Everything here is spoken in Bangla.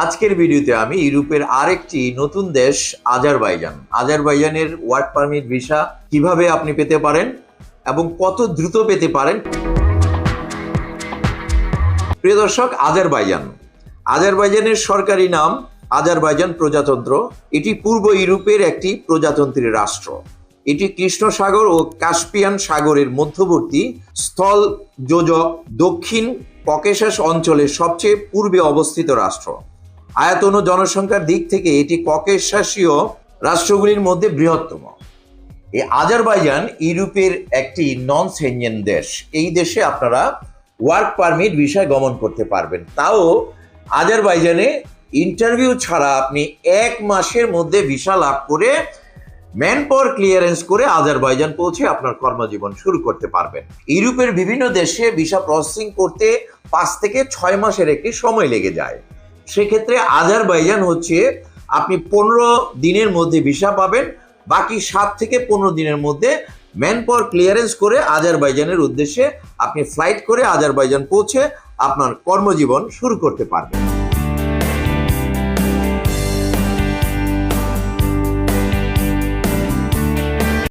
আজকের ভিডিওতে আমি ইউরোপের আরেকটি নতুন দেশ, আজারবাইজান। আজারবাইজানের ওয়ার্ক পারমিট ভিসা কীভাবে আপনি পেতে পারেন এবং কত দ্রুত পেতে পারেন? প্রিয় দর্শক, আজারবাইজান। আজারবাইজানের সরকারি নাম আজারবাইজান প্রজাতন্ত্র। এটি পূর্ব ইউরোপের একটি প্রজাতন্ত্রী রাষ্ট্র। এটি কৃষ্ণ সাগর ও কাস্পিয়ান সাগরের মধ্যবর্তী স্থল যোজক দক্ষিণ ককেশাস অঞ্চলের সবচেয়ে পূর্বে অবস্থিত রাষ্ট্র। আয়তন ও জনসংখ্যার দিক থেকে এটি ককেশাসীয় রাষ্ট্রগুলির মধ্যে বৃহত্তম। এই আজারবাইজান ইউরোপের একটি নন সেঞ্জেন দেশ। এই দেশে আপনারা ওয়ার্ক পারমিট ভিসায় গমন করতে পারবেন। তাও আজারবাইজানে ইন্টারভিউ ছাড়া আপনি এক মাসের মধ্যে ভিসা লাভ করে ম্যান পাওয়ার ক্লিয়ারেন্স করে আজারবাইজান পৌঁছে আপনার কর্মজীবন শুরু করতে পারবেন। ইউরোপের বিভিন্ন দেশে ভিসা প্রসেসিং করতে পাঁচ থেকে ছয় মাসের একটি সময় লেগে যায়। সেক্ষেত্রে আজারবাইজান হচ্ছে আপনি পনেরো দিনের মধ্যে ভিসা পাবেন, বাকি সাত থেকে পনেরো দিনের মধ্যে ম্যান পাওয়ার ক্লিয়ারেন্স করে আজারবাইজানের উদ্দেশ্যে আপনি ফ্লাইট করে আজারবাইজান পৌঁছে আপনার কর্মজীবন শুরু করতে পারবেন।